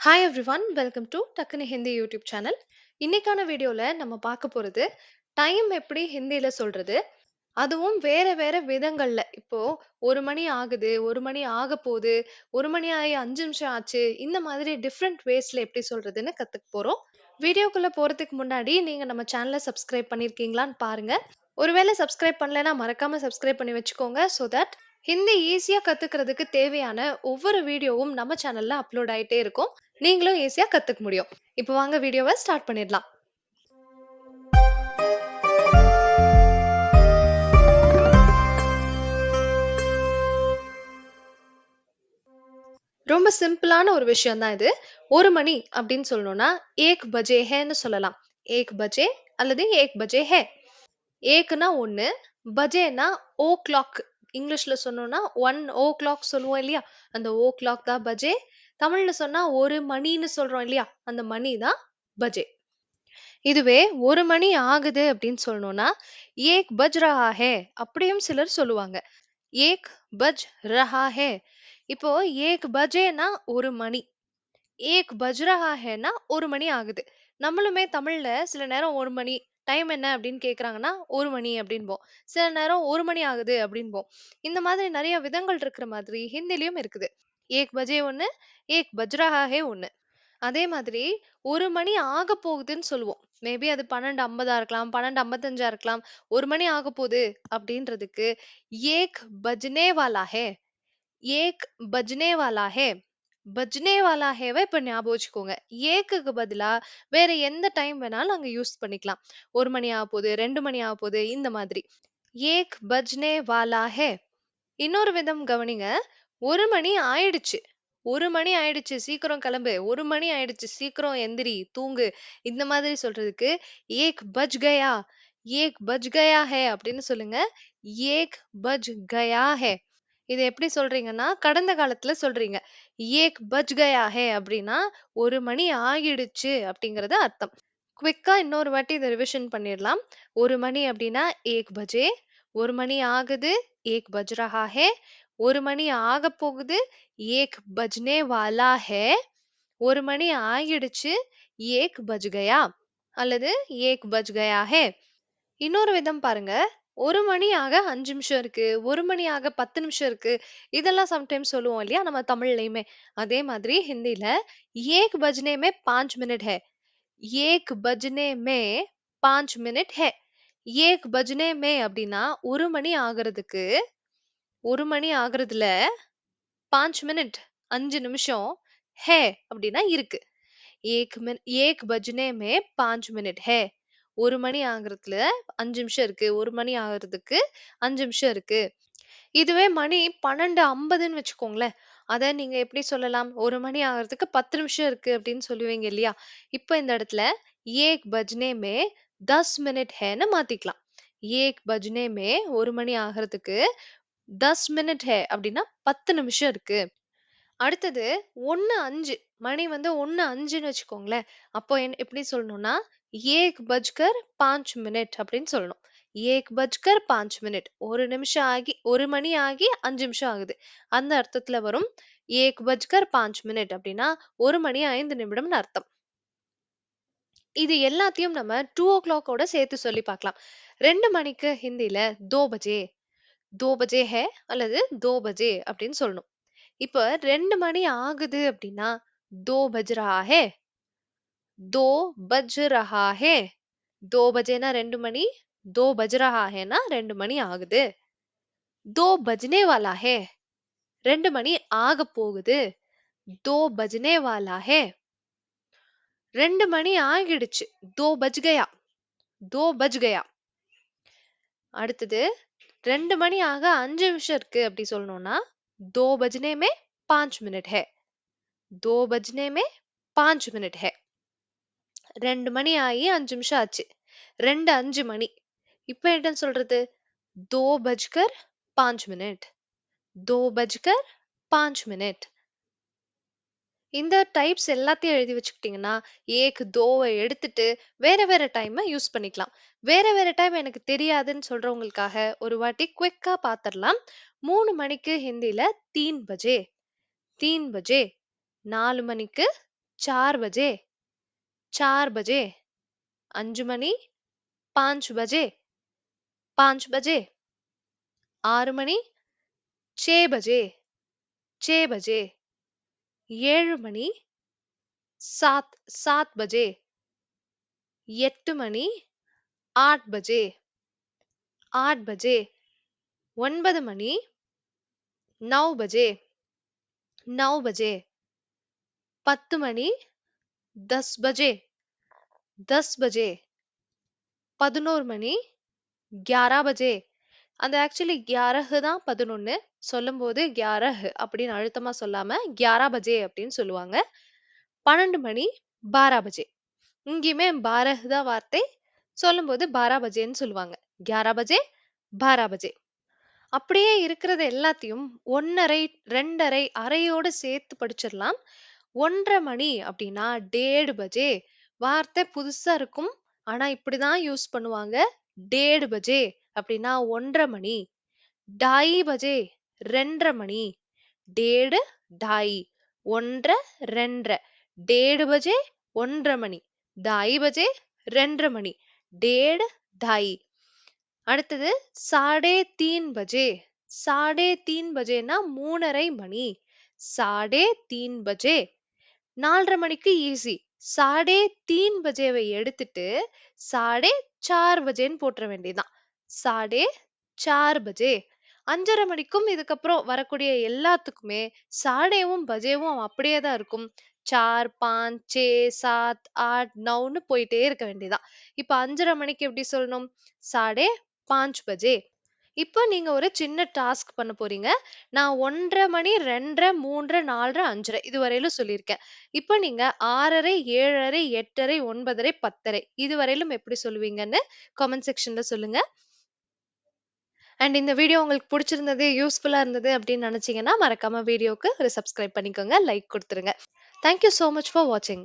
Hi everyone welcome to டக்குனு Hindi YouTube channel இன்னைக்கான வீடியோவில் நம்ம பார்க்க போகிறது டைம் எப்படி ஹிந்தியில் சொல்கிறது அதுவும் வேற வேற விதங்களில். இப்போ ஒரு மணி ஆகுது ஒரு மணி ஆக போகுது ஒரு மணி ஆகி அஞ்சு நிமிஷம் ஆச்சு இந்த மாதிரி டிஃப்ரெண்ட் வேஸ்ல எப்படி சொல்றதுன்னு கற்றுக்க போகிறோம் வீடியோக்குள்ளே போகிறதுக்கு முன்னாடி நீங்கள் நம்ம சேனலை சப்ஸ்கிரைப் பண்ணிருக்கீங்களான்னு பாருங்க. ஒருவேளை சப்ஸ்கிரைப் பண்ணலைன்னா மறக்காமல் சப்ஸ்கிரைப் பண்ணி வச்சுக்கோங்க ஸோ தட் ஹிந்தி ஈஸியா கத்துக்கிறதுக்கு தேவையான ஒவ்வொரு வீடியோவும் நம்ம சேனல்ல அப்லோட் ஆயிட்டே இருக்கும். நீங்களும் ஈஸியா கத்துக்க முடியும். இப்போ வாங்க வீடியோவை ஸ்டார்ட் பண்ணிடலாம். ரொம்ப சிம்பிளான ஒரு விஷயம் தான் இது. ஒரு மணி அப்படின்னு சொல்லணும்னா ஏக் பஜே ஹேன்னு சொல்லலாம். ஏக் பஜே அல்லது ஏக் பஜே ஹே. ஏக்குனா ஒன்று பஜேனா ஓ கிளாக் இங்கிலீஷ்ல சொன்னோம்னா ஒன் ஓ கிளாக் சொல்லுவோம் இல்லையா? அந்த ஓ கிளாக் தான் பஜே. தமிழ்ல சொன்னா ஒரு மணின்னு சொல்றோம் இல்லையா? அந்த மணி தான் பஜே. இதுவே ஒரு மணி ஆகுது அப்படின்னு சொல்லணும்னா ஏக் பஜ் ரஹா ஹே அப்படியும் சிலர் சொல்லுவாங்க. ஏக் பஜ் ரஹா ஹே. இப்போ ஏக் பஜேனா ஒரு மணி. ஏக் பஜ் ரஹா ஹேனா ஒரு மணி ஆகுது. நம்மளுமே தமிழ்ல சில நேரம் ஒரு மணி டைம் என்ன அப்படின்னு கேட்குறாங்கன்னா ஒரு மணி அப்படின்போம். சில நேரம் ஒரு மணி ஆகுது அப்படின்போம். இந்த மாதிரி நிறைய விதங்கள் இருக்கிற மாதிரி ஹிந்திலையும் இருக்குது. ஏக் பஜே ஒன்று ஏக் பஜ்ரஹாஹே ஒன்று அதே மாதிரி ஒரு மணி ஆக போகுதுன்னு சொல்லுவோம். மேபி அது பன்னெண்டு ஐம்பதா இருக்கலாம் பன்னெண்டு ஐம்பத்தஞ்சா இருக்கலாம். ஒரு மணி ஆக போகுது அப்படின்றதுக்கு ஏக் பஜ்னே வாலா ஹே? ஏக் பஜ்னே வாலா ஹே? பஜ்னே வாலா ஹேவை இப்போ ஞாபகம் வச்சுக்கோங்க. ஏக்குக்கு பதிலா வேற எந்த டைம் வேணாலும் அங்க யூஸ் பண்ணிக்கலாம். ஒரு மணி ஆக போகுது ரெண்டு மணி ஆக போகுது இந்த மாதிரி. ஏக் பஜ்னே வாலா ஹே. இன்னொரு விதம் கவனிங்க. ஒரு மணி ஆயிடுச்சு. ஒரு மணி ஆயிடுச்சு சீக்கிரம் கிளம்பு. ஒரு மணி ஆயிடுச்சு சீக்கிரம் எந்திரி தூங்கு. இந்த மாதிரி சொல்றதுக்கு ஏக் பஜ் கயா. ஏக் பஜ் கயா ஹே அப்படின்னு சொல்லுங்க. ஏக் பஜ் கயா ஹே. இதை எப்படி சொல்றீங்கன்னா கடந்த காலத்துல சொல்றீங்க. ஏக் பஜ் கயா ஹே அப்படின்னா ஒரு மணி ஆகிடுச்சு அப்படிங்கறது அர்த்தம். குவிக்கா இன்னொரு வாட்டி இதை ரிவிஷன் பண்ணிடலாம். ஒரு மணி அப்படின்னா ஏக் பஜே. ஒரு மணி ஆகுது ஏக் பஜ் ரஹா ஹே. ஒரு மணி ஆக போகுது ஏக் பஜ்னே வாலா ஹே. ஒரு மணி ஆகிடுச்சு ஏக் பஜ் கயா. அல்லது ஏக் பஜ் கயா ஹே. இன்னொரு விதம் பாருங்க. ஒரு மணி ஆக 5 நிமிஷம் இருக்கு. ஒரு மணி ஆக 10 நிமிஷம் இருக்கு. இதெல்லாம் சம்டைம் சொல்லுவோம் இல்லையா? நம்ம தமிழ்லயுமே. அதே மாதிரி ஹிந்தியில "ஏக் பஜ்னே மே 5 மினிட் है" "ஏக் பஜ்னே மே 5 மினிட் है" "ஏக் பஜ்னே மே" அப்படின்னா ஒரு மணி ஆகுறதுக்கு ஒரு மணி ஆகுறதுல 5 மினிட் அஞ்சு நிமிஷம். ஹே அப்படின்னா இருக்கு. "ஏக் மின் ஏக் பஜ்னே மே 5 மினிட் ஹே ஒரு மணி ஆகுறதுல அஞ்சு நிமிஷம் இருக்கு. ஒரு மணி ஆகுறதுக்கு அஞ்சு நிமிஷம் இருக்கு. இதுவே மணி 12:50ன்னு வச்சுக்கோங்களேன். அதை நீங்க எப்படி சொல்லலாம்? ஒரு மணி ஆகுறதுக்கு 10 நிமிஷம் இருக்கு அப்படின்னு சொல்லுவீங்க இல்லையா? இப்போ இந்த இடத்துல ஏக் பஜ்னே மே தஸ் மினிட் ஹேன்னு மாத்திக்கலாம். ஏக் பஜ்னே மே ஒரு மணி ஆகுறதுக்கு தஸ் மினிட் ஹே அப்படின்னா 10 நிமிஷம் இருக்கு. அடுத்தது 1:05 மணி வந்து 1:05ன்னு வச்சுக்கோங்களேன். அப்போ என் எப்படி சொல்லணும்னா ஏக் பஜ்கர் பாஞ்ச் மினிட் அப்படின்னு சொல்லணும். ஏக் பஜ்கர் பாஞ்ச் மினிட். ஒரு நிமிஷம் ஆகி ஒரு மணி ஆகி அஞ்சு நிமிஷம் ஆகுது. அந்த அர்த்தத்துல வரும். ஏக் பஜ்கர் பாஞ்ச் மினிட் அப்படின்னா ஒரு மணி ஐந்து நிமிடம்னு அர்த்தம். இது எல்லாத்தையும் நம்ம டூ ஓ கிளாக்கோட சேர்த்து சொல்லி பார்க்கலாம். ரெண்டு மணிக்கு ஹிந்தில தோ பஜே தோ பஜே ஹே அல்லது தோ பஜே அப்படின்னு சொல்லணும். இப்ப ரெண்டு மணி ஆகுது அப்படின்னா தோ பஜ்ரா ஹே தோ பஜ் ரஹா ஹே தோ பஜேனா ரெண்டு மணி தோ பஜ் ரஹா ஹேனா ரெண்டு மணி ஆகுது தோ பஜ்னே வாலா ஹே ரெண்டு மணி ஆக போகுது தோ பஜ்னே வாலா ஹே ரெண்டு மணி ஆகிடுச்சு தோ பஜ் கயா தோ பஜ் கயா அடுத்தது ரெண்டு மணி ஆக அஞ்சு நிமிஷம் இருக்கு அப்படி சொல்லணும்னா दो बजने में पांच मिनट है दो बजने में पांच मिनट है ரெண்டு மணி ஆகி அஞ்சு நிமிஷம் ஆச்சு. ரெண்டு அஞ்சு மணி. இப்போ என்னன்னு சொல்றது? தோ பஜ்கர் பாஞ்ச் மினிட். தோ பஜ்கர் பாஞ்ச் மினிட். இந்த டைப்ஸ் எல்லாத்தையும் எழுதி வச்சுக்கிட்டிங்கன்னா ஏக்கு தோவை எடுத்துட்டு வேற வேற டைமை யூஸ் பண்ணிக்கலாம். வேற வேற டைம் எனக்கு தெரியாதுன்னு சொல்றவங்களுக்காக ஒரு வாட்டி குவிக்கா பார்த்துடலாம் மூணு மணிக்கு ஹிந்தியில தீன் பஜே. தீன் பஜே. நாலு மணிக்கு சார் பஜே. चार बजे அஞ்சு மணி பாஞ்ச் பஜே பாஞ்ச் பஜே ஆறு மணி छह बजे छह बजे ஏழு மணி सात सात बजे எட்டு மணி आठ बजे आठ बजे ஒன்பது மணி नौ बजे नौ बजे பத்து மணி दस बजे दस बजे பதினோரு மணி ग्यारह बजे அந்த ஆக்சுவலி கியாரஹ் தான் பதினொன்னு சொல்லும்போது கியாரஹ் அப்படின்னு அழுத்தமா சொல்லாம கியாரா பஜே அப்படின்னு சொல்லுவாங்க பன்னெண்டு மணி பாரா பஜே இங்கேயுமே பாரஹ் தான் வார்த்தை சொல்லும்போது பாரா பஜேன்னு சொல்லுவாங்க கியாரா பஜே பாரா பஜே அப்படியே இருக்கிறது எல்லாத்தையும் ஒன்னரை ரெண்டரை அரையோடு சேர்த்து படிச்சிடலாம் ஒன்றரை மணி அப்படின்னா டேடு பஜே. வார்த்தை புதுசா இருக்கும். ஆனா இப்படிதான் யூஸ் பண்ணுவாங்க. டேடு பஜே அப்படின்னா ஒன்றரை மணி. டாய் பஜே ரெண்டரை மணி. டேடு டாய் ஒன்றரை ரெண்டரை. டேடு பஜே ஒன்றரை மணி. டாய் பஜே ரெண்டரை மணி. டேடு டாய். அடுத்தது சாடே தீன் பஜே. சாடே தீன் பஜேனா மூணரை மணி. சாடே தீன் பஜே. நாலரை மணிக்கு ஈஸி சாடே தீன் பஜேவை எடுத்துட்டு சாடே சார் பஜேன்னு போட்டுற வேண்டியதுதான். சாடே சார் பஜே. அஞ்சரை மணிக்கும் இதுக்கப்புறம் வரக்கூடிய எல்லாத்துக்குமே சாடேவும் பஜேவும் அப்படியே தான் இருக்கும். சார் பாஞ்ச் சே சாத் ஆட் நவுன்னு போயிட்டே இருக்க வேண்டியதான் இப்ப அஞ்சரை மணிக்கு எப்படி சொல்லணும்? சாடே பாஞ்ச் பஜே. இப்போ நீங்க ஒரு சின்ன டாஸ்க் பண்ண போறீங்க. நான் ஒன்றரை மணி ரெண்டரை மூன்றரை நாலரை அஞ்சரை இது வரையிலும் சொல்லியிருக்கேன். இப்போ நீங்க ஆறரை ஏழரை எட்டரை ஒன்பதரை பத்தரை இது வரையிலும் எப்படி சொல்லுவீங்கன்னு கமெண்ட் செக்ஷன்ல சொல்லுங்க. அண்ட் இந்த வீடியோ உங்களுக்கு பிடிச்சிருந்தது யூஸ்ஃபுல்லா இருந்தது அப்படின்னு நினைச்சீங்கன்னா மறக்காம வீடியோக்கு ஒரு சப்ஸ்கிரைப் பண்ணிக்கோங்க லைக் கொடுத்துருங்க. தேங்க்யூ ஸோ மச் ஃபார் வாட்சிங்